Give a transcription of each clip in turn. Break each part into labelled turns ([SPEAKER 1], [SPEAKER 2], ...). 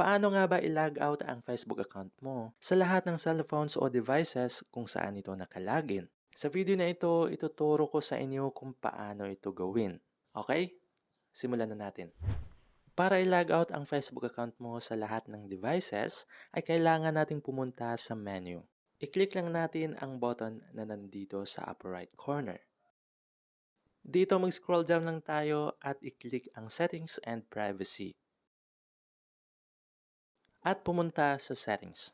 [SPEAKER 1] Paano nga ba i-log out ang Facebook account mo sa lahat ng cellphones o devices kung saan ito nakalagin? Sa video na ito, ituturo ko sa inyo kung paano ito gawin. Okay? Simulan na natin. Para i-log out ang Facebook account mo sa lahat ng devices, ay kailangan nating pumunta sa menu. I-click lang natin ang button na nandito sa upper right corner. Dito mag-scroll down lang tayo at i-click ang Settings and Privacy. At pumunta sa Settings.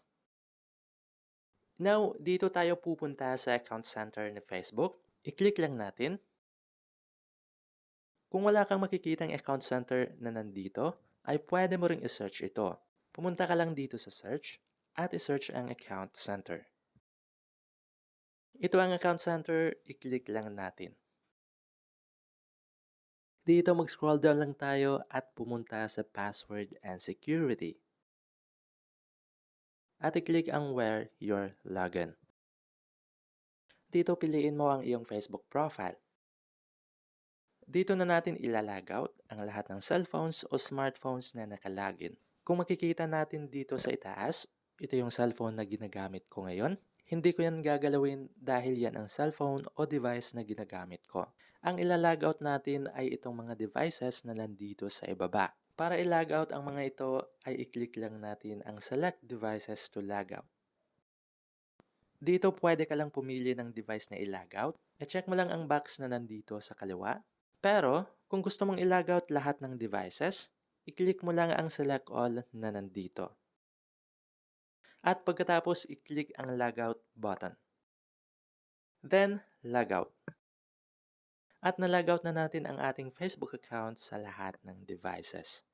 [SPEAKER 1] Now, dito tayo pupunta sa Account Center ni Facebook. I-click lang natin. Kung wala kang makikitang Account Center na nandito, ay pwede mo ring i-search ito. Pumunta ka lang dito sa Search at i-search ang Account Center. Ito ang Account Center, i-click lang natin. Dito mag-scroll down lang tayo at pumunta sa Password and Security. At i-click ang Where Your Login. Dito piliin mo ang iyong Facebook profile. Dito na natin ilalog out ang lahat ng cellphones o smartphones na nakalagin. Kung makikita natin dito sa itaas, ito yung cellphone na ginagamit ko ngayon. Hindi ko yan gagalawin dahil yan ang cellphone o device na ginagamit ko. Ang ilalog out natin ay itong mga devices na nandito sa ibaba. Para i-log out ang mga ito ay i-click lang natin ang Select Devices to Log Out. Dito pwede ka lang pumili ng device na i-log out. E-check mo lang ang box na nandito sa kaliwa. Pero kung gusto mong i-log out lahat ng devices, i-click mo lang ang Select All na nandito. At pagkatapos i-click ang Logout button. Then, Logout. At na-logout na natin ang ating Facebook account sa lahat ng devices.